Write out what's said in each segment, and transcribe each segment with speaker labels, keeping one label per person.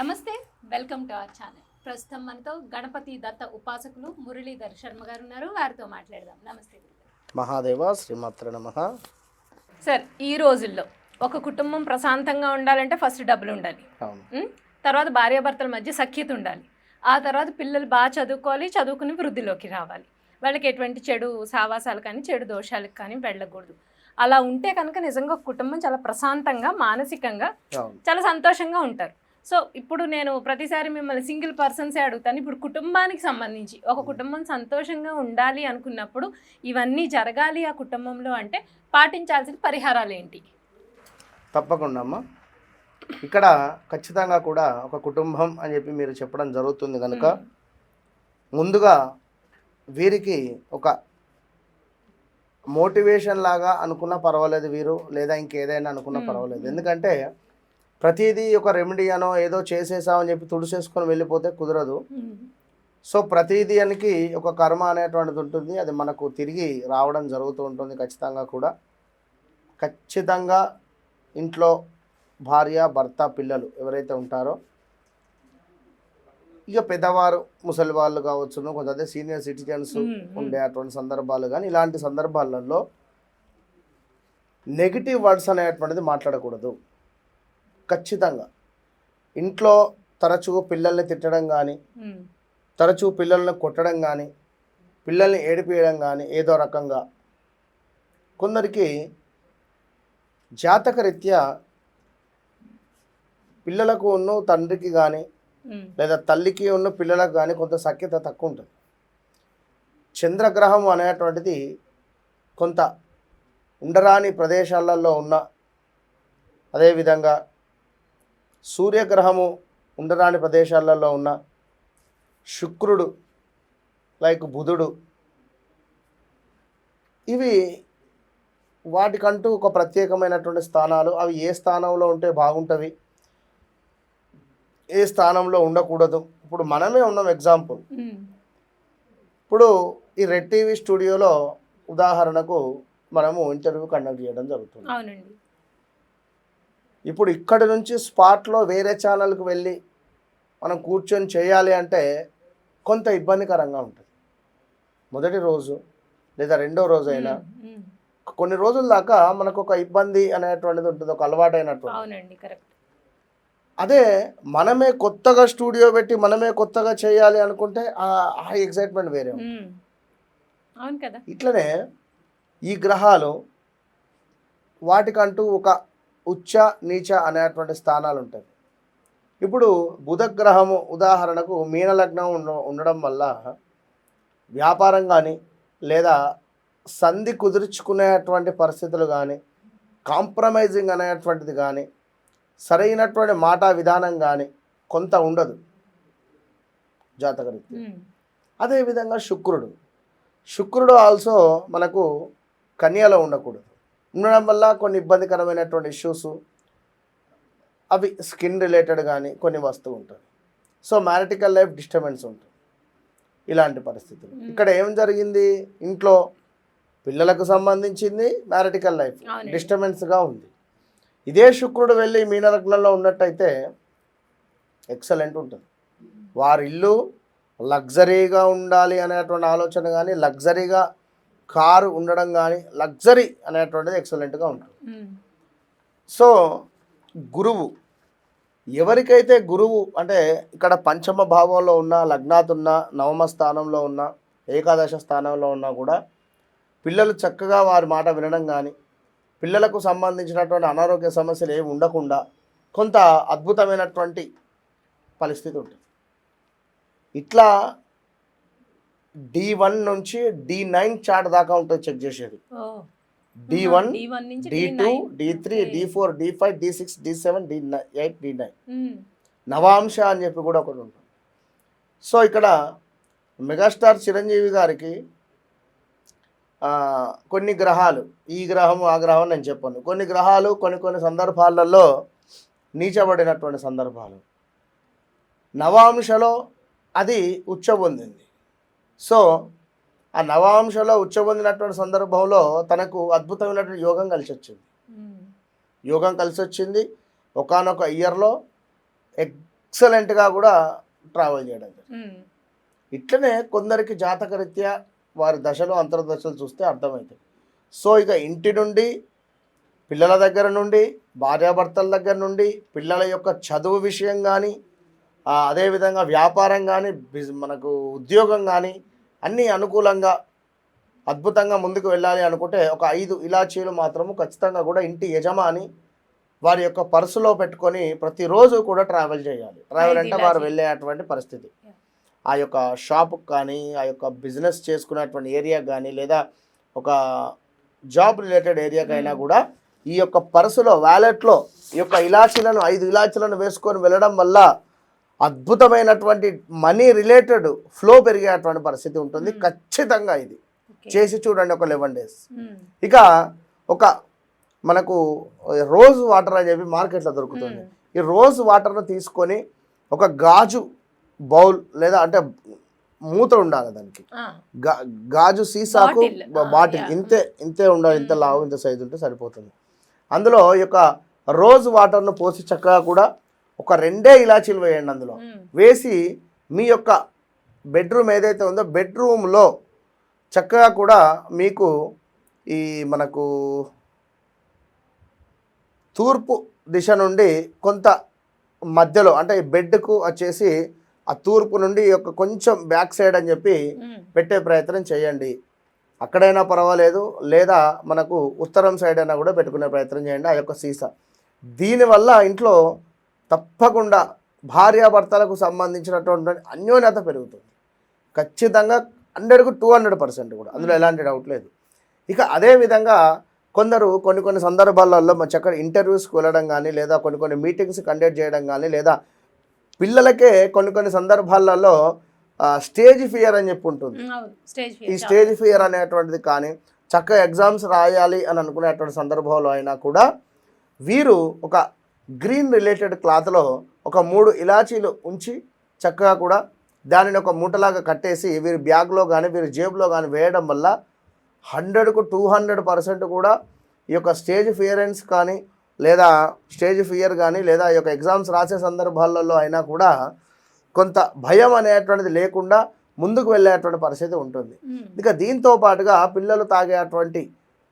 Speaker 1: నమస్తే welcome to our channel. ప్రస్తుతం మనతో గణపతి దత్త ఉపాసకులు మురళీధర్ శర్మ గారు ఉన్నారు. వారితో మాట్లాడదాం. నమస్తే.
Speaker 2: మహాదేవ శ్రీమాత్ర నమ.
Speaker 1: సార్ ఈ రోజుల్లో ఒక కుటుంబం ప్రశాంతంగా ఉండాలంటే ఫస్ట్ డబ్బులు ఉండాలి? తర్వాత భార్యాభర్తల మధ్య సఖ్యత ఉండాలి. ఆ తర్వాత పిల్లలు బాగా చదువుకోవాలి చదువుకుని వృద్ధిలోకి రావాలి. వాళ్ళకి ఎటువంటి చెడు సావాసాలు కానీ చెడు దోషాలకు కానీ వెళ్ళకూడదు. అలా ఉంటే కనుక నిజంగా ఒక కుటుంబం చాలా ప్రశాంతంగా మానసికంగా చాలా సంతోషంగా ఉంటారు. సో ఇప్పుడు నేను ప్రతిసారి మిమ్మల్ని సింగిల్ పర్సన్సే అడుగుతాను. ఇప్పుడు కుటుంబానికి సంబంధించి ఒక కుటుంబం సంతోషంగా ఉండాలి అనుకున్నప్పుడు ఇవన్నీ జరగాలి ఆ కుటుంబంలో అంటే పాటించాల్సిన పరిహారాలు ఏంటి?
Speaker 2: తప్పకుండా అమ్మా. ఇక్కడ ఖచ్చితంగా కూడా ఒక కుటుంబం అని చెప్పి మీరు చెప్పడం జరుగుతుంది కనుక ముందుగా వీరికి ఒక మోటివేషన్ లాగా అనుకున్నా పర్వాలేదు వీరు లేదా ఇంకేదైనా అనుకున్నా. పర్వాలేదు. ఎందుకంటే ప్రతిదీ ఒక రెమెడీ అనో ఏదో చేసేసామని చెప్పి తుడిసేసుకొని వెళ్ళిపోతే కుదరదు. సో ప్రతిదీ అనికి ఒక కర్మ అనేటువంటిది ఉంటుంది అది మనకు తిరిగి రావడం జరుగుతూ ఉంటుంది ఖచ్చితంగా కూడా ఖచ్చితంగా ఇంట్లో భార్య భర్త పిల్లలు ఎవరైతే ఉంటారో ఇక పెద్దవారు ముసలి వాళ్ళు కావచ్చును కొంతమంది సీనియర్ సిటిజన్స్. ఉండే అటువంటి సందర్భాలు కానీ ఇలాంటి సందర్భాలలో నెగిటివ్ వర్డ్స్ అనేటువంటిది మాట్లాడకూడదు ఖచ్చితంగా ఇంట్లో తరచుగా పిల్లల్ని తిట్టడం కానీ. తరచూ పిల్లల్ని కొట్టడం కానీ పిల్లల్ని ఏడిపియడం కానీ ఏదో రకంగా కొందరికి జాతకరీత్యా పిల్లలకు ఉన్న తండ్రికి కానీ. లేదా తల్లికి ఉన్న పిల్లలకు కానీ కొంత సఖ్యత తక్కువ ఉంటుంది చంద్రగ్రహం అనేటువంటిది కొంత ఉండరాని ప్రదేశాలలో ఉన్న అదేవిధంగా సూర్యగ్రహము ఉండరాని ప్రదేశాలలో ఉన్న శుక్రుడు లైక్ బుధుడు ఇవి వాటికంటూ ఒక ప్రత్యేకమైనటువంటి స్థానాలు. అవి ఏ స్థానంలో ఉంటే బాగుంటవి? ఏ స్థానంలో ఉండకూడదు? ఇప్పుడు మనమే ఉన్నాం ఎగ్జాంపుల్. ఇప్పుడు ఈ రెడ్ టీవీ స్టూడియోలో ఉదాహరణకు మనము ఇంటర్వ్యూ కండక్ట్ చేయడం జరుగుతుంది.
Speaker 1: అవునండి.
Speaker 2: ఇప్పుడు ఇక్కడి నుంచి స్పాట్లో వేరే ఛానల్కి వెళ్ళి మనం కూర్చొని చేయాలి అంటే కొంత ఇబ్బందికరంగా ఉంటుంది. మొదటి రోజు లేదా రెండో రోజు అయినా. కొన్ని రోజుల దాకా మనకు ఒక ఇబ్బంది అనేటువంటిది ఉంటుంది ఒక అలవాటు అయినటువంటి
Speaker 1: కరెక్ట్.
Speaker 2: అదే మనమే కొత్తగా స్టూడియో పెట్టి మనమే కొత్తగా చేయాలి అనుకుంటే ఆ ఎక్సైట్మెంట్ వేరే ఇట్లనే ఈ గ్రహాలు వాటికంటూ ఒక ఉచ్చ నీచ అనేటువంటి స్థానాలు ఉంటాయి ఇప్పుడు బుధ గ్రహము ఉదాహరణకు మీనలగ్నం ఉండ ఉండడం వల్ల వ్యాపారం కానీ లేదా సంధి కుదుర్చుకునేటువంటి పరిస్థితులు కానీ కాంప్రమైజింగ్ అనేటువంటిది కానీ సరైనటువంటి మాట విధానం కానీ కొంత ఉండదు జాతకరీత్యా. అదేవిధంగా శుక్రుడు. శుక్రుడు ఆల్సో మనకు కన్యలో ఉండకూడదు. ఉండడం వల్ల కొన్ని ఇబ్బందికరమైనటువంటి ఇష్యూస్ అవి స్కిన్ రిలేటెడ్ కానీ కొన్ని వస్తూ ఉంటుంది సో మ్యారిటికల్ లైఫ్ డిస్టర్బెన్స్ ఉంటుంది. ఇలాంటి పరిస్థితులు. ఇక్కడ ఏం జరిగింది? ఇంట్లో పిల్లలకు సంబంధించింది మ్యారిటికల్ లైఫ్. డిస్టర్బెన్స్గా ఉంది. ఇదే శుక్రుడు వెళ్ళి మీనలగ్నంలో ఉన్నట్టయితే ఎక్సలెంట్ ఉంటుంది. వారి ఇల్లు లగ్జరీగా ఉండాలి అనేటువంటి ఆలోచన కానీ లగ్జరీగా కారు ఉండడం కానీ లగ్జరీ అనేటువంటిది ఎక్సలెంట్గా ఉంటుంది. సో గురువు ఎవరికైతే గురువు అంటే ఇక్కడ పంచమ భావంలో ఉన్న లగ్నాతున్న నవమ స్థానంలో ఉన్న ఏకాదశ స్థానంలో ఉన్నా కూడా పిల్లలు చక్కగా వారి మాట వినడం కానీ పిల్లలకు సంబంధించినటువంటి అనారోగ్య సమస్యలు ఏమి ఉండకుండా కొంత అద్భుతమైనటువంటి పరిస్థితి ఉంటుంది. ఇట్లా డి వన్ నుంచి డి నైన్ చార్ట్ దాకా ఉంటుంది చెక్ చేసేది. డి వన్
Speaker 1: D1 నుంచి
Speaker 2: D
Speaker 1: D9.
Speaker 2: Two D three. D four D five D six D seven D eight D nine. నవాంశ అని చెప్పి కూడా ఒకటి ఉంటుంది సో ఇక్కడ మెగాస్టార్ చిరంజీవి గారికి కొన్ని గ్రహాలు ఈ గ్రహం ఆ గ్రహం నేను చెప్పాను కొన్ని గ్రహాలు కొన్ని కొన్ని సందర్భాలలో నీచబడినటువంటి సందర్భాలు నవాంశలో అది ఉచ్చ పొందింది సో ఆ నవాంశలో ఉచ్చ పొందినటువంటి సందర్భంలో తనకు అద్భుతమైనటువంటి యోగం కలిసి వచ్చింది. యోగం కలిసి వచ్చింది ఒకనొక ఇయర్లో ఎక్సలెంట్గా కూడా ట్రావెల్ చేయడం జరిగింది. ఇట్లనే కొందరికి జాతకరీత్యా వారి దశలు అంతర్దశలు చూస్తే అర్థమవుతుంది సో ఇక ఇంటి నుండి పిల్లల దగ్గర నుండి భార్యాభర్తల దగ్గర నుండి పిల్లల యొక్క చదువు విషయం కానీ అదేవిధంగా వ్యాపారం కానీ బిజ్ మనకు ఉద్యోగం కానీ అన్నీ అనుకూలంగా అద్భుతంగా ముందుకు వెళ్ళాలి అనుకుంటే ఒక ఐదు ఇలాచీలు మాత్రము ఖచ్చితంగా కూడా ఇంటి యజమాని వారి యొక్క పర్సులో పెట్టుకొని ప్రతిరోజు కూడా ట్రావెల్ చేయాలి ట్రావెల్ అంటే వారు. వెళ్ళేటువంటి పరిస్థితి. ఆ యొక్క షాప్కి కానీ ఆ యొక్క బిజినెస్ చేసుకునేటువంటి ఏరియా కానీ లేదా ఒక జాబ్ రిలేటెడ్ ఏరియాకైనా. కూడా ఈ యొక్క పర్సులో వ్యాలెట్లో ఈ యొక్క ఇలాచీలను ఐదు ఇలాచీలను వేసుకొని వెళ్ళడం వల్ల అద్భుతమైనటువంటి మనీ రిలేటెడ్ ఫ్లో పెరిగేటువంటి పరిస్థితి ఉంటుంది. ఖచ్చితంగా ఇది. చేసి చూడండి ఒక లెవెన్ డేస్. ఇక ఒక మనకు రోజ్ వాటర్ అని చెప్పి మార్కెట్లో దొరుకుతుంది. ఈ రోజ్ వాటర్ను తీసుకొని ఒక గాజు బౌల్ లేదా అంటే మూత ఉండాలి దానికి. గాజు సీసాకు బాటిల్. ఇంతే ఇంతే ఉండాలి ఇంత. లావు ఇంత సైజు ఉంటే సరిపోతుంది. అందులో ఈ యొక్క రోజ్ వాటర్ను పోసి చక్కగా కూడా ఒక రెండే ఇలాచీలు వేయండి అందులో. వేసి మీ యొక్క బెడ్రూమ్ ఏదైతే ఉందో బెడ్రూమ్లో చక్కగా కూడా మీకు ఈ మనకు తూర్పు దిశ నుండి కొంత మధ్యలో అంటే ఈ బెడ్కు వచ్చేసి ఆ తూర్పు నుండి ఈ యొక్క కొంచెం బ్యాక్ సైడ్ అని చెప్పి పెట్టే ప్రయత్నం చేయండి. అక్కడైనా పర్వాలేదు లేదా మనకు ఉత్తరం సైడ్ అయినా కూడా పెట్టుకునే ప్రయత్నం చేయండి. ఆ యొక్క సీసా. దీనివల్ల ఇంట్లో తప్పకుండా భార్యాభర్తలకు సంబంధించినటువంటి అన్యోన్యత పెరుగుతుంది. ఖచ్చితంగా హండ్రెడ్కు టూ హండ్రెడ్ పర్సెంట్ కూడా. అందులో ఎలాంటి డౌట్ లేదు. ఇక అదే విధంగా కొందరు కొన్ని కొన్ని సందర్భాలలో మా చక్కటి ఇంటర్వ్యూస్కి వెళ్ళడం కానీ లేదా కొన్ని కొన్ని మీటింగ్స్ కండక్ట్ చేయడం కానీ లేదా పిల్లలకే కొన్ని కొన్ని సందర్భాలలో స్టేజ్ ఫియర్ అని చెప్పి ఉంటుంది. ఈ స్టేజ్ ఫియర్ అనేటువంటిది కానీ చక్కగా ఎగ్జామ్స్ రాయాలి అని అనుకునేటువంటి సందర్భంలో అయినా కూడా వీరు ఒక గ్రీన్ రిలేటెడ్ క్లాత్లో ఒక మూడు ఇలాచీలు ఉంచి చక్కగా కూడా దానిని ఒక మూటలాగా కట్టేసి వీరి బ్యాగ్లో కానీ వీరి జేబులో కానీ వేయడం వల్ల హండ్రెడ్కు టూ హండ్రెడ్ పర్సెంట్ కూడా ఈ యొక్క స్టేజ్ ఫియరెన్స్ కానీ లేదా స్టేజ్ ఫియర్ కానీ లేదా ఈ యొక్క ఎగ్జామ్స్ రాసే సందర్భాలలో అయినా కూడా కొంత భయం అనేటువంటిది లేకుండా ముందుకు వెళ్ళేటువంటి పరిస్థితి ఉంటుంది. ఇక దీంతో పాటుగా పిల్లలు తాగేటువంటి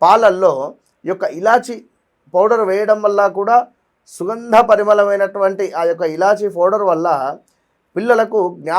Speaker 2: పాలల్లో ఈ యొక్క ఇలాచి పౌడర్ వేయడం వల్ల కూడా సుగంధ పరిమళమైనటువంటి ఆ యొక్క ఇలాచి పౌడర్ వల్ల పిల్లలకు జ్ఞాప